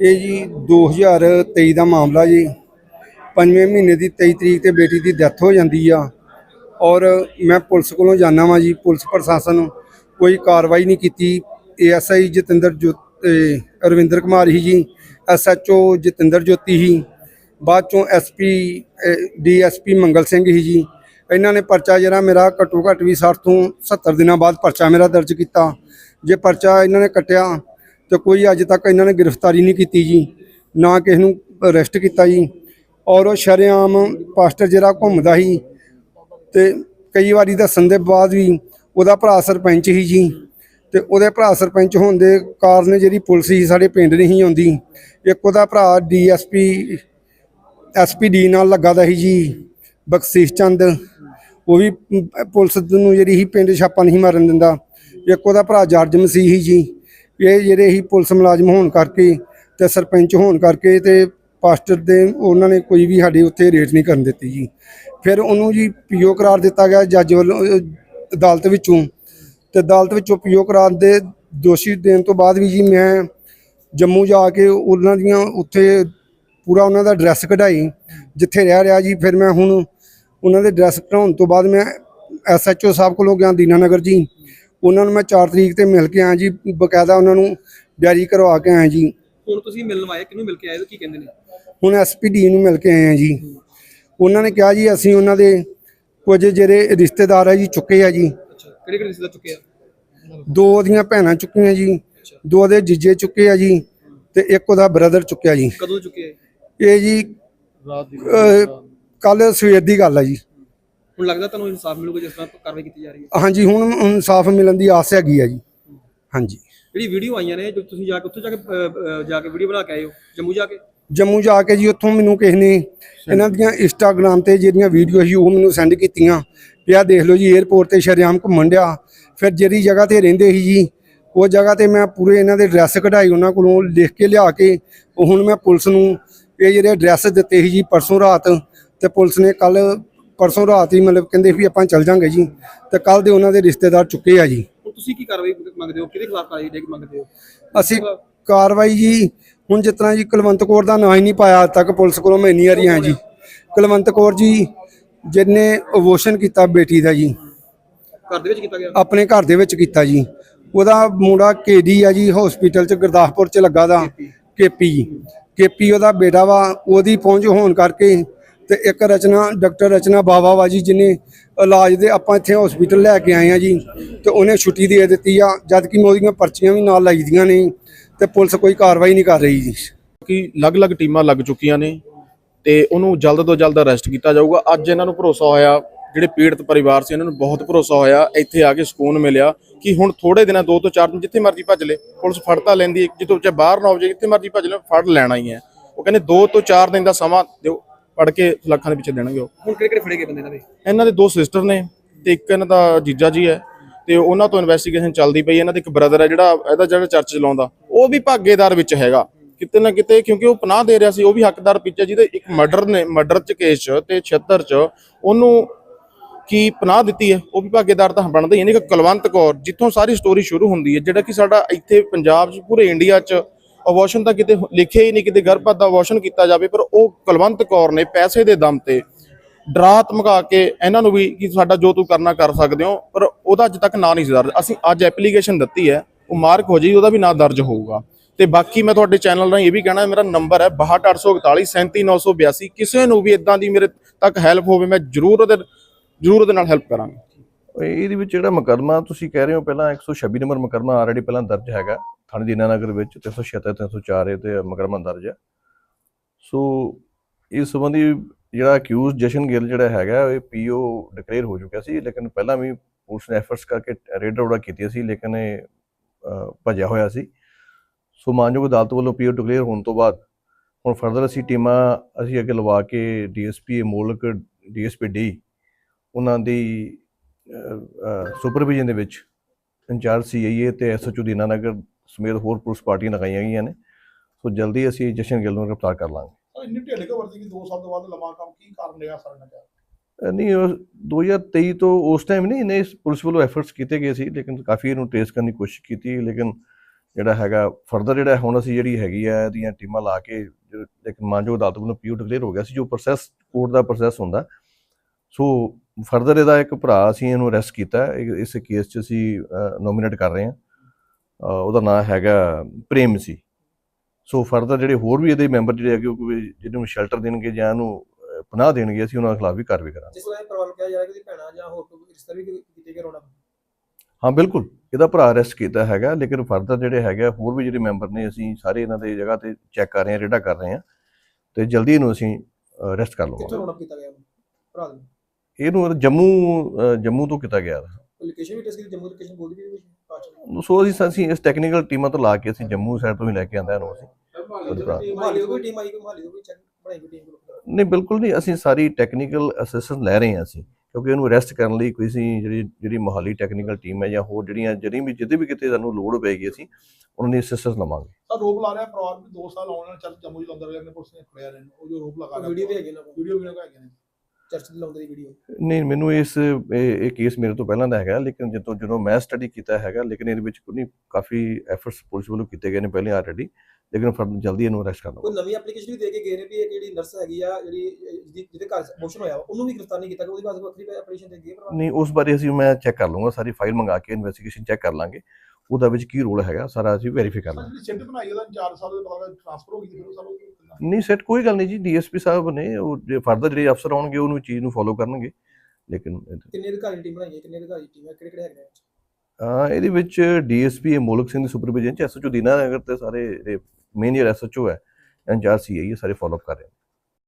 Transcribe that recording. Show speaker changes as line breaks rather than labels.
ਇਹ ਜੀ 2023 ਦਾ ਮਾਮਲਾ ਜੀ। ਪੰਜਵੇਂ ਮਹੀਨੇ ਦੀ 23 ਤਰੀਕ ਤੇ ਬੇਟੀ ਦੀ ਡੈਥ ਹੋ ਜਾਂਦੀ ਆ। ਔਰ ਮੈਂ ਪੁਲਿਸ ਕੋਲੋਂ ਜਾਣਾ ਵਾਂ ਜੀ, ਪੁਲਿਸ ਪ੍ਰਸ਼ਾਸਨ ਕੋਈ ਕਾਰਵਾਈ ਨਹੀਂ ਕੀਤੀ। ਏਐਸਆਈ ਜਤਿੰਦਰ ਜੋ ਤੇ ਰਵਿੰਦਰ ਕੁਮਾਰ ਹੀ ਜੀ, ਐਸਐਚਓ ਜਤਿੰਦਰ ਜੋਤੀ ਹੀ। ਬਾਅਦ ਚੋਂ ਐਸਪੀ ਡੀਐਸਪੀ ਮੰਗਲ ਸਿੰਘ ਹੀ ਜੀ। ਇਹਨਾਂ ਨੇ ਪਰਚਾ ਜਿਹੜਾ ਮੇਰਾ ਘੱਟੋ ਘੱਟ ਵੀ 60 ਤੋਂ 70 ਦਿਨਾਂ ਬਾਅਦ ਪਰਚਾ ਮੇਰਾ ਦਰਜ ਕੀਤਾ। ਜੇ ਪਰਚਾ ਇਹਨਾਂ ਨੇ ਕੱਟਿਆ ਤੇ ਕੋਈ ਅੱਜ ਤੱਕ ਇਹਨਾਂ ਨੇ ਗ੍ਰਿਫਤਾਰੀ ਨਹੀਂ ਕੀਤੀ ਜੀ, ਨਾ ਕਿਸੇ ਨੂੰ ਅਰੈਸਟ ਕੀਤਾ ਜੀ। ਔਰ ਉਹ ਸ਼ਰੇਆਮ ਪਾਸਟਰ ਜਿਹੜਾ ਘੁੰਮਦਾ ਸੀ ਤੇ ਕਈ ਵਾਰੀ ਦੱਸਣ ਦੇ ਬਾਅਦ ਵੀ ਉਹਦਾ ਭਰਾ ਸਰਪੰਚ ਹੀ ਜੀ ਤੇ ਉਹਦੇ ਭਰਾ ਸਰਪੰਚ ਹੋਣ ਦੇ ਕਾਰਨ ਜਿਹੜੀ ਪੁਲਿਸ ਸੀ ਸਾਡੇ ਪਿੰਡ ਨਹੀਂ ਆਉਂਦੀ। ਇੱਕ ਉਹਦਾ ਭਰਾ ਡੀਐਸਪੀ ਐਸਪੀਡੀ ਨਾਲ ਲੱਗਾ ਦਾ ਸੀ ਜੀ, ਬਖਸ਼ੀਸ਼ ਚੰਦ। ਉਹ ਵੀ ਪੁਲਿਸ ਨੂੰ ਜਿਹੜੀ ਸੀ ਪਿੰਡ ਛਾਪਾ ਨਹੀਂ ਮਾਰਨ ਦਿੰਦਾ। ਇੱਕ ਉਹਦਾ ਭਰਾ ਜਰਜ ਮਸੀਹ ਸੀ ਜੀ। ਇਹ ਜਿਹੜੇ ਹੀ ਪੁਲਿਸ ਮੁਲਾਜ਼ਮ ਹੋਣ ਕਰਕੇ ਤੇ ਸਰਪੰਚ ਹੋਣ ਕਰਕੇ ਤੇ ਪਾਸਟਰ ਦੇ ਉਹਨਾਂ ਨੇ ਕੋਈ ਵੀ ਸਾਡੇ ਉੱਥੇ ਰੇਟ ਨਹੀਂ ਕਰਨ ਦਿੱਤੀ ਜੀ। ਫਿਰ ਉਹਨੂੰ ਜੀ ਪੀਓ ਕਰਾਰ ਦਿੱਤਾ ਗਿਆ ਜੱਜ ਵੱਲੋਂ ਅਦਾਲਤ ਵਿੱਚੋਂ। ਤੇ ਅਦਾਲਤ ਵਿੱਚੋਂ ਪੀਓ ਕਰਾਰ ਦੇ ਦੋਸ਼ੀ ਦੇਣ ਤੋਂ ਬਾਅਦ ਵੀ ਜੀ ਮੈਂ ਜੰਮੂ ਜਾ ਕੇ ਉਹਨਾਂ ਦੀਆਂ ਉੱਥੇ ਪੂਰਾ ਉਹਨਾਂ ਦਾ ਐਡਰੈਸ ਕਢਾਈ, ਜਿੱਥੇ ਰਹਿ ਰਿਹਾ ਜੀ। ਫਿਰ ਮੈਂ ਹੁਣ ਉਹਨਾਂ ਦੇ ਐਡਰੈਸ ਕਢਾਉਣ ਤੋਂ ਬਾਅਦ ਮੈਂ ਐਸਐਚਓ ਸਾਹਿਬ ਕੋਲੋਂ ਗਿਆ ਦੀਨਾਨਗਰ ਜੀ। ਉਹਨਾਂ ਨੂੰ ਮੈਂ 4 ਤਰੀਕ ਤੇ ਮਿਲ ਕੇ ਆਇਆ ਜੀ ਬਕਾਇਦਾ ਉਹਨਾਂ ਨੂੰ ਡਾਇਰੀ ਕਰਵਾ ਕੇ ਆਇਆ ਜੀ।
ਹੁਣ ਤੁਸੀਂ ਮਿਲਣ ਆਏ ਕਿਹਨੂੰ ਮਿਲ ਕੇ ਆਏ ਹੋ ਕੀ ਕਹਿੰਦੇ ਨੇ?
ਹੁਣ ਐਸਪੀਡੀ ਨੂੰ ਮਿਲ ਕੇ ਆਏ ਆ ਜੀ। ਉਹਨਾਂ ਨੇ ਕਿਹਾ ਜੀ ਅਸੀਂ ਉਹਨਾਂ ਦੇ ਕੁਝ ਜਿਹੜੇ ਰਿਸ਼ਤੇਦਾਰ ਆ ਜੀ ਚੁੱਕੇ ਆ ਜੀ।
ਅੱਛਾ ਕਿਹੜੇ ਕਿਹੜੇ ਰਿਸ਼ਤੇਦਾਰ ਚੁੱਕੇ ਆ?
ਦੋ ਉਹਦੀਆਂ ਭੈਣਾਂ ਚੁੱਕੀਆਂ ਜੀ ਦੋ ਉਹਦੇ ਜੀਜੇ ਚੁੱਕੇ ਆ ਜੀ ਤੇ ਇੱਕ ਉਹਦਾ ਬ੍ਰਦਰ ਚੁੱਕਿਆ ਜੀ।
ਕਦੋਂ ਚੁੱਕੇ?
ਇਹ? ਜੀ ਕੱਲ ਸਵੇਰ ਦੀ ਗੱਲ ਆ ਜੀ।
ਹੁਣ ਲੱਗਦਾ ਤੁਹਾਨੂੰ ਇਨਸਾਫ ਮਿਲੂਗਾ ਜਿਸ ਤਰ੍ਹਾਂ ਕਾਰਵਾਈ ਕੀਤੀ ਜਾ ਰਹੀ ਹੈ?
ਹਾਂਜੀ ਹੁਣ ਇਨਸਾਫ ਮਿਲਣ ਦੀ ਆਸ ਹੈਗੀ ਆ ਜੀ। ਹਾਂਜੀ।
ਜਿਹੜੀ ਵੀਡੀਓ ਆਈਆਂ ਨੇ ਜੋ ਤੁਸੀਂ ਜਾ ਕੇ ਉੱਥੇ ਜਾ ਕੇ ਜਾ ਕੇ ਵੀਡੀਓ ਬਣਾ ਕੇ ਆਏ ਹੋ ਜੰਮੂ ਜਾ ਕੇ?
ਜੰਮੂ ਜਾ ਕੇ ਜੀ ਉੱਥੋਂ ਮੈਨੂੰ ਕਿਸੇ ਨੇ ਇਹਨਾਂ ਦੀਆਂ ਇੰਸਟਾਗ੍ਰam ਤੇ ਜਿਹੜੀਆਂ ਵੀਡੀਓ ਸੀ ਉਹ ਮੈਨੂੰ ਸੈਂਡ ਕੀਤੀਆਂ। ਵੀ ਆਹ ਦੇਖ ਲਓ ਜੀ 에어ਪੋਰਟ ਤੇ ਸ਼ਰੇਆਮ ਘੁੰਮਣ ਡਿਆ। ਫਿਰ ਜਿਹੜੀ ਜਗ੍ਹਾ ਤੇ ਰਹਿੰਦੇ ਸੀ ਜੀ ਉਹ ਜਗ੍ਹਾ ਤੇ ਮੈਂ ਪੂਰੇ ਇਹਨਾਂ ਦੇ ਐਡਰੈਸ ਕਢਾਈ ਉਹਨਾਂ ਕੋਲੋਂ ਲਿਖ ਕੇ ਲਿਆ ਕੇ ਉਹ ਹੁਣ ਮੈਂ ਪੁਲਿਸ ਨੂੰ ਇਹ ਜਿਹੜੇ ਐਡਰੈਸ ਦਿੱਤੇ ਸੀ ਜੀ ਪਰਸੋਂ ਰਾਤ ਤੇ ਪੁਲਿਸ ਨੇ ਕੱਲ ਪਰਸੋਂ ਰਾਤ ਹੀ ਮਤਲਬ ਕਹਿੰਦੇ ਵੀ ਆਪਾਂ ਚੱਲ ਜਾਂਗੇ ਜੀ ਤੇ ਕੱਲ ਦੇ ਉਹਨਾਂ ਦੇ ਰਿਸ਼ਤੇਦਾਰ ਚੁੱਕੇ ਆ ਜੀ।
ਹੁਣ ਤੁਸੀਂ ਕੀ ਕਾਰਵਾਈ ਮੰਗਦੇ ਹੋ? ਕਿਹਦੇ ਖਿਲਾਫ ਕਾਰਵਾਈ ਦੇ ਮੰਗਦੇ ਹੋ?
ਅਸੀਂ ਕਾਰਵਾਈ ਜੀ ਹੁਣ ਜਿਸ ਤਰ੍ਹਾਂ ਜੀ ਕੁਲਵੰਤ ਕੌਰ ਦਾ ਨਾਂ ਹੀ ਨਹੀਂ ਪਾਇਆ ਅੱਜ ਤੱਕ ਪੁਲਿਸ ਕੋਲੋਂ ਮੈਂ ਇੰਨੀ ਵਾਰੀ ਆਇਆ ਜੀ। ਕੁਲਵੰਤ ਕੌਰ ਜੀ ਜਿਹਨੇ ਅਬੋਸ਼ਨ ਕੀਤਾ ਬੇਟੀ ਦਾ ਜੀ।
ਘਰ ਦੇ ਵਿੱਚ ਕੀਤਾ ਗਿਆ?
ਆਪਣੇ ਘਰ ਦੇ ਵਿੱਚ ਕੀਤਾ ਜੀ। ਉਹਦਾ ਮੁੰਡਾ ਕੇਡੀ ਆ ਜੀ ਹਸਪੀਟਲ ਚ ਗੁਰਦਾਸਪੁਰ ਚ ਲੱਗਾ ਦਾ ਕੇਪੀ। ਕੇਪੀ ਉਹਦਾ ਬੇਟਾ ਵਾ ਉਹਦੀ ਪਹੁੰਚ ਹੋਣ ਕਰਕੇ ਤੇ ਇੱਕ ਰਚਨਾ, ਡਾਕਟਰ ਰਚਨਾ ਬਾਵਾ ਵਾ ਜੀ ਜਿਹਨੇ ਇਲਾਜ ਦੇ ਆਪਾਂ ਇੱਥੇ ਹਸਪੀਟਲ ਲੈ ਕੇ ਆਏ ਆ ਜੀ, ਤੇ ਉਹਨੇ ਛੁੱਟੀ ਦੇ ਦਿੱਤੀ ਆ ਜਦ ਕਿ ਮੈਂ ਉਹਦੀਆਂ ਪਰਚੀਆਂ ਵੀ ਨਾਲ ਲਾਈ ਨੇ, ਤੇ ਪੁਲਿਸ ਕੋਈ ਕਾਰਵਾਈ ਨਹੀਂ ਕਰ ਰਹੀ ਜੀ।
ਕਿ ਅਲੱਗ-ਅਲੱਗ ਟੀਮਾਂ ਲੱਗ ਚੁੱਕੀਆਂ ਨੇ, ਤੇ ਉਹਨੂੰ ਜਲਦ ਤੋਂ ਜਲਦ ਅਰੈਸਟ ਕੀਤਾ ਜਾਊਗਾ। ਅੱਜ ਇਹਨਾਂ ਨੂੰ ਭਰੋਸਾ ਹੋਇਆ, ਜਿਹੜੇ ਪੀੜਤ ਪਰਿਵਾਰ ਸੀ, ਇਹਨਾਂ ਨੂੰ ਬਹੁਤ ਭਰੋਸਾ ਹੋਇਆ, ਇੱਥੇ ਆ ਕੇ ਸਕੂਨ ਮਿਲਿਆ, ਕਿ ਹੁਣ ਥੋੜੇ ਦਿਨਾਂ, ਦੋ ਤੋਂ ਚਾਰ ਦਿਨ ਜਿੱਥੇ ਮਰਜ਼ੀ ਭੱਜ ਲੈ, ਪੁਲਿਸ ਫੜ ਤਾਂ ਲੈਂਦੀ ਹੈ ਜਿੱਦੋਂ ਚਾਹੇ ਬਾਹਰ ਨਾ ਹੋ ਜਾਏ, ਜਿੱਥੇ ਮਰਜ਼ੀ ਭੱਜ ਲੈ, ਫੜ ਲੈਣਾ ਹੀ ਹੈ ਉਹ ਕਹਿੰਦੇ ਦੋ ਤੋਂ ਚਾਰ ਦਿਨ ਦਾ ਸਮਾਂ ਦਿਓ ਪੜ ਕੇ ਲੱਖਾਂ ਦੇ ਪਿੱਛੇ ਦੇਣਗੇ ਉਹ।
ਹੁਣ ਕਿਹੜੇ ਕਿਹੜੇ ਫੜੇ ਗਏ ਬੰਦੇ ਇਹਨਾਂ ਦੇ?
ਇਹਨਾਂ ਦੇ ਦੋ ਸਿਸਟਰ ਨੇ ਤੇ ਇੱਕ ਇਹਨਾਂ ਦਾ ਜੀਜਾ ਜੀ ਹੈ ਤੇ ਉਹਨਾਂ ਤੋਂ ਇਨਵੈਸਟੀਗੇਸ਼ਨ ਚੱਲਦੀ ਪਈ ਹੈ। ਇਹਨਾਂ ਦੇ ਇੱਕ ਬ੍ਰਦਰ ਹੈ ਜਿਹੜਾ ਇਹਦਾ ਜਿਹੜਾ ਚਰਚ ਚਲਾਉਂਦਾ ਉਹ ਵੀ ਭਾਗੇਦਾਰ ਵਿੱਚ ਹੈਗਾ। ਕਿਤੇ ਨਾ ਕਿਤੇ ਕਿਉਂਕਿ ਉਹ ਪਨਾਹ ਦੇ ਰਿਹਾ ਸੀ ਉਹ ਵੀ ਹੱਕਦਾਰ ਪਿੱਛੇ ਜਿਹਦੇ ਇੱਕ ਮਰਡਰ ਨੇ ਮਰਡਰ ਚ ਕੇਸ ਚ ਤੇ 76 ਚ ਉਹਨੂੰ ਕੀ ਪਨਾਹ ਦਿੱਤੀ ਹੈ ਉਹ ਵੀ ਭਾਗੇਦਾਰ ਤਾਂ ਬਣਦਾ ਹੀ ਹੈ। ਨਹੀਂ ਕਿ ਕੁਲਵੰਤ ਕੌਰ ਜਿੱਥੋਂ ਸਾਰੀ ਸਟੋਰੀ ਸ਼ੁਰੂ ਹੁੰਦੀ ਹੈ ਜਿਹੜਾ ਕਿ ਸਾਡਾ ਇੱਥੇ ਪੰਜਾਬ 'ਚ ਪੂਰੇ ਇੰਡੀਆ 'ਚ ਅਬੋਰਸ਼ਨ ਤਾਂ ਕਿਤੇ ਲਿਖਿਆ ਹੀ ਨਹੀਂ, ਕਿਤੇ ਗਰਭਪਾਤ ਦਾ ਅਬੋਰਸ਼ਨ ਕੀਤਾ ਜਾਵੇ, ਪਰ ਉਹ ਕੁਲਵੰਤ ਕੌਰ ਨੇ ਪੈਸੇ ਦੇ ਦਮ ਤੇ ਡਰਾ ਧਮਕਾ ਕੇ ਇਹਨਾਂ ਨੂੰ ਵੀ ਕਿ ਸਾਡਾ ਜੋ ਤੂੰ ਕਰਨਾ ਕਰ ਸਕਦੇ ਹੋ, ਪਰ ਉਹਦਾ ਅੱਜ ਤੱਕ ਨਾਂ ਨਹੀਂ ਸੀ ਦਰਜ। ਅਸੀਂ ਅੱਜ ਐਪਲੀਕੇਸ਼ਨ ਦਿੱਤੀ ਹੈ, ਉਹ ਮਾਰਕ ਹੋ ਜਾਈ, ਉਹਦਾ ਵੀ ਨਾਂ ਦਰਜ ਹੋਊਗਾ। ਤੇ ਬਾਕੀ ਮੈਂ ਤੁਹਾਡੇ ਚੈਨਲ ਰਾਹੀਂ ਇਹ ਵੀ ਕਹਿਣਾ, ਮੇਰਾ ਨੰਬਰ ਹੈ 62841 37982 ਕਿਸੇ ਨੂੰ ਵੀ ਇਦਾਂ ਦੀ ਮੇਰੇ ਤੱਕ ਹੈਲਪ ਹੋਵੇ, ਮੈਂ ਜ਼ਰੂਰ ਉਹਦੇ ਜ਼ਰੂਰ ਉਹਦੇ ਨਾਲ ਹੈਲਪ ਕਰਾਂਗਾ।
ਇਹਦੇ ਵਿੱਚ ਜਿਹੜਾ ਮੁਕੱਦਮਾ ਤੁਸੀਂ ਕਹਿ ਰਹੇ ਹੋ ਪਹਿਲਾਂ 126 ਨੰਬਰ ਮੁਕੱਦਮਾ ਆਲਰੇਡੀ ਪਹਿਲਾਂ ਦਰਜ ਹੈਗਾ ਥਾਣੇ ਦੀਨਾਨਗਰ ਵਿੱਚ 376 304 ਤੇ ਮੁਕੱਦਮਾ ਦਰਜ ਹੈ। ਸੋ ਇਸ ਸੰਬੰਧੀ ਜਿਹੜਾ ਅਕਿਊਜ਼ ਜਸ਼ਨ ਗਿੱਲ ਜਿਹੜਾ ਹੈਗਾ ਇਹ ਪੀਓ ਡਿਕਲੇਅਰ ਹੋ ਚੁੱਕਿਆ ਸੀ ਲੇਕਿਨ ਪਹਿਲਾਂ ਵੀ ਪੁਲਿਸ ਨੇ ਐਫਰਟਸ ਕਰਕੇ ਰੇਡ ਰੋੜਾ ਕੀਤੀ ਸੀ ਲੇਕਿਨ ਇਹ ਅਹ, ਭੱਜਿਆ ਹੋਇਆ ਸੀ। ਸੋ ਮਾਨਯੋਗ ਅਦਾਲਤ ਵੱਲੋਂ ਪੀਓ ਡਿਕਲੇਅਰ ਹੋਣ ਤੋਂ ਬਾਅਦ ਹੁਣ ਫਰਦਰ ਅਸੀਂ ਟੀਮਾਂ ਅਸੀਂ ਅੱਗੇ ਲਵਾ ਕੇ ਡੀਐਸਪੀ ਮੋਲਕ ਡੀਐਸਪੀ ਡੀ ਉਹਨਾਂ ਦੀ ਸੁਪਰਵਿਜ਼ਨ ਦੇ ਵਿੱਚ ਇੰਚਾਰਜ ਸੀਆਈਏ ਤੇ ਐਸਐਚਓ ਦੀਨਾਨਗਰ ਸਮੇਤ ਹੋਰ ਪੁਲਿਸ ਪਾਰਟੀਆਂ ਲਗਾਈਆਂ ਗਈਆਂ ਨੇ। ਸੋ ਜਲਦੀ ਅਸੀਂ ਜਸ਼ਨ ਗਿੱਲ ਨੂੰ ਗ੍ਰਿਫਤਾਰ ਕਰ ਲਾਂਗੇ।
ਇੰਨੀ ਢਿੱਲ ਕਿਉਂ ਵਰਤੀ ਕਿ 2 ਸਾਲ ਤੋਂ ਬਾਅਦ ਲੰਮਾ ਕੰਮ ਕੀ ਕਾਰਨ ਰਿਹਾ ਸਰ
ਅਹ ਨਹੀਂ ਉਹ 2023 ਤੋਂ ਉਸ ਟਾਈਮ ਨਹੀਂ ਇਹਨੇ ਪੁਲਿਸ ਵੱਲੋਂ ਐਫਰਟਸ ਕੀਤੇ ਗਏ ਸੀ ਲੇਕਿਨ ਕਾਫੀ ਇਹਨੂੰ ਟ੍ਰੇਸ ਕਰਨ ਦੀ ਕੋਸ਼ਿਸ਼ ਕੀਤੀ ਲੇਕਿਨ ਜਿਹੜਾ ਹੈਗਾ ਫਰਦਰ ਜਿਹੜਾ ਹੁਣ ਅਸੀਂ ਜਿਹੜੀ ਹੈਗੀ ਆ ਇਹਦੀਆਂ ਟੀਮਾਂ ਲਾ ਕੇ ਜੋ ਇੱਕ ਮਾਨਯੋਗ ਅਦਾਲਤ ਵੱਲੋਂ ਪੀਓ ਡਿਕਲੇਅਰ ਹੋ ਗਿਆ ਸੀ ਜੋ ਪ੍ਰੋਸੈਸ ਕੋਰਟ ਦਾ ਪ੍ਰੋਸੈਸ ਹੁੰਦਾ। ਸੋ ਫਰਦਰ ਇਹਦਾ ਇੱਕ ਭਰਾ ਅਸੀਂ ਇਹਨੂੰ ਅਰੈਸਟ ਕੀਤਾ। ਇਸ ਕੇਸ 'ਚ ਅਸੀਂ ਨੋਮੀਨੇਟ ਕਰ ਰਹੇ ਹਾਂ। ਉਹਦਾ ਨਾਮ ਹੈਗਾ ਪ੍ਰੇਮ ਸੀ। ਸੋ ਫਰਦਰ ਜਿਹੜੇ ਹੋਰ ਵੀ ਇਹਦੇ ਮੈਂਬਰ ਜਿਹੜੇ ਹੈਗੇ ਉਹ ਜਿਹਨੂੰ ਸ਼ੈਲਟਰ ਦੇਣਗੇ ਜਾਂ ਇਹਨੂੰ ਪਨਾਹ ਦੇਣਗੇ ਅਸੀਂ ਉਹਨਾਂ ਖਿਲਾਫ ਵੀ ਕਾਰਵਾਈ ਕਰਾਂਗੇ।
ਜਿਸ ਤਰ੍ਹਾਂ ਇਹ ਨੂੰ ਕਿਹਾ ਜਾ ਰਿਹਾ ਕਿ ਭੈਣਾਂ ਜਾਂ ਹੋਰ ਕੋਈ ਰਿਸ਼ਤਾ ਵੀ ਕੀਤੇ ਗਏ ਰੋਣਾ।
ਹਾਂ ਬਿਲਕੁਲ। ਇਹਦਾ ਭਰਾ ਅਰੈਸਟ ਕੀਤਾ ਹੈਗਾ ਲੇਕਿਨ ਫਰਦਰ ਜਿਹੜੇ ਹੈਗੇ ਹੋਰ ਵੀ ਜਿਹੜੇ ਮੈਂਬਰ ਨੇ ਅਸੀਂ ਸਾਰੇ ਇਹਨਾਂ ਦੇ ਜਗ੍ਹਾ ਤੇ ਚੈੱਕ ਕਰ ਰਹੇ ਹਾਂ ਰੇਡਾ ਕਰ ਰਹੇ ਹਾਂ। ਤੇ ਜਲਦੀ ਇਹਨੂੰ ਅਸੀਂ ਅਰੈਸਟ ਕਰ
ਕਿੱਥੋਂ
ਲਵਾਂਗੇ
ਰੋਣਾ ਕੀਤਾ ਗਿਆ? ਭਰਾ ਦੇ
ਇਹਨੂੰ ਜੰਮੂ ਜੰਮੂ ਤੋਂ ਕੀਤਾ ਗਿਆ
ਲੋਕੇਸ਼ਨ ਵੀ ਟੈਸਟ ਕੀਤੀ ਜੰਮੂ ਲੋਕੇਸ਼ਨ ਬੋਲਦੀ ਵੀ ਵਿੱਚ
ਸੋ ਅਸੀਂ ਅਸੀਂ ਇਸ ਟੈਕਨੀਕਲ ਟੀਮਾਂ ਤੋਂ ਲਾ ਕੇ ਅਸੀਂ ਜੰਮੂ ਸਾਈਡ ਤੋਂ ਹੀ ਲੈ ਕੇ ਆਂਦਾ ਇਹਨੂੰ ਅਸੀਂ। ਨਹੀਂ ਬਿਲਕੁਲ ਨਹੀਂ ਅਸੀਂ ਸਾਰੀ ਟੈਕਨੀਕਲ ਅਸਿਸਟੈਂਸ ਲੈ ਰਹੇ ਹਾਂ ਅਸੀਂ ਕਿਉਂਕਿ ਇਹਨੂੰ ਅਰੈਸਟ ਕਰਨ ਲਈ ਕੋਈ ਅਸੀਂ ਜਿਹੜੀ ਜਿਹੜੀ ਮੋਹਾਲੀ ਟੈਕਨੀਕਲ ਟੀਮ ਹੈ ਜਾਂ ਹੋਰ ਜਿਹੜੀਆਂ ਜਿਹੜੀ ਵੀ ਜਿੱਦੇ ਵੀ ਕਿਤੇ ਸਾਨੂੰ ਲੋੜ ਪਏਗੀ ਅਸੀਂ ਉਹਨਾਂ ਦੀ ਅਸਿਸਟੈਂਸ ਲਵਾਂਗੇ।
ਸਰ ਰੋਪ ਲਾ ਰਿਹਾ ਪਰਿਵਾਰ ਵੀ 2 ਸਾਲ ਆਉਣ ਨਾਲ ਚੱਲ ਜੰਮੂ ਚ ਲੰਦਰ ਨੇ ਪੁਲਿਸ ਨੇ ਫੜਿਆ ਨੇ ਉਹ ਜੋ ਰੋਪ ਲਗਾ ਰਿਹਾ
ਵੀਡੀਓ ਵੀ ਹੈਗੇ ਨਾ।
ਵੀਡੀਓ ਵੀ ਹੈਗੇ ਨੇ।
ਚਰਚ ਦੇ ਲਾਉਂਦੇ ਦੀ ਵੀਡੀਓ
ਨਹੀਂ, ਮੈਨੂੰ ਇਸ, ਇਹ ਕੇਸ ਮੇਰੇ ਤੋਂ ਪਹਿਲਾਂ ਦਾ ਹੈਗਾ, ਲੇਕਿਨ ਜਦੋਂ ਜਦੋਂ ਮੈਂ ਸਟੱਡੀ ਕੀਤਾ ਹੈਗਾ, ਲੇਕਿਨ ਇਹਦੇ ਵਿੱਚ ਕੋਈ ਕਾਫੀ ਐਫਰਟਸ ਪੁਲਿਸ ਵੱਲੋਂ ਕੀਤੇ ਗਏ ਨੇ ਪਹਿਲੇ ਆਲਰੇਡੀ ਲੇਕਿਨ ਫਿਰ ਜਲਦੀ ਇਹਨੂੰ ਅਰੈਸਟ ਕਰ
ਕੋਈ
ਲਵਾਂਗੇ
ਨਵੀਂ ਐਪਲੀਕੇਸ਼ਨ ਵੀ ਦੇ ਕੇ ਗਏ ਨੇ ਵੀ ਇਹ ਜਿਹੜੀ ਨਰਸ ਹੈਗੀ ਆ ਜਿਹੜੀ ਜਿਹਦੀ- ਘਰ ਮੋਸ਼ਨ ਹੋਇਆ ਉਹਨੂੰ ਵੀ ਗ੍ਰਿਫਤਾਰ ਨਹੀਂ ਕੀਤਾ ਕਿ ਉਹਦੀ ਬਾਅਦ ਵੱਖਰੀ ਐਪਲੀਕੇਸ਼ਨ ਦੇ ਗਏ
ਨਹੀਂ ਉਸ ਬਾਰੇ ਅਸੀਂ ਮੈਂ ਚੈੱਕ ਕਰ ਲਵਾਂਗਾ ਸਾਰੀ ਫਾਈਲ ਮੰਗਾ ਕੇ ਇਨਵੈਸਟੀਗੇਸ਼ਨ ਚੈੱਕ ਕਰ ਲਾਂਗੇ। ਉਹਦਾ ਵਿੱਚ ਕੀ ਰੋਲ ਹੈਗਾ ਸਾਰਾ ਅਸੀਂ ਵੈਰੀਫਾਈ ਕਰ
ਸਰ
ਲਾਂਗੇ
ਸਿੱਟ ਬਣਾਈ ਉਹਦਾ 4 ਸਾਲ ਦੇ ਬਾਅਦ ਟ੍ਰਾਂਸਫਰ ਹੋ ਗਈ ਫਿਰ ਸਾਲ
ਨਹੀਂ ਸੈਟ ਕੋਈ ਗੱਲ ਨਹੀਂ ਜੀ ਡੀਐਸਪੀ ਸਾਹਿਬ ਨੇ ਉਹ ਜੇ ਫਰਦਰ ਜਿਹੜੇ ਅਫਸਰ ਆਉਣਗੇ ਉਹਨੂੰ ਚੀਜ਼ ਨੂੰ ਫੋਲੋ ਕਰਨਗੇ। ਲੇਕਿਨ
ਕਿੰਨੇ ਅਧਿਕਾਰੀ ਟੀਮ ਬਣਾਈ ਹੈ ਕਿੰਨੇ ਅਧਿਕਾਰੀ ਟੀਮ ਹੈ ਕਿਹੜੇ ਕਿਹੜੇ ਹੈਗੇ
ਇਹਦੇ ਵਿੱਚ? ਡੀਐਸਪੀ ਮੋਲਕ ਸਿੰਘ ਦੀ ਸੁਪਰਵਿਜ਼ਨ ਚ ਐਸਐਚਓ ਦੀਨਾ ਨਗਰ ਤੇ ਸਾਰੇ ਮੇਨ ਜਿਹੜਾ ਐਸਐਚਓ ਹੈ ਐਨਆਰਸੀਆਈ ਇਹ ਸਾਰੇ ਫਾਲੋ ਅਪ ਕਰ ਰਹੇ ਨੇ।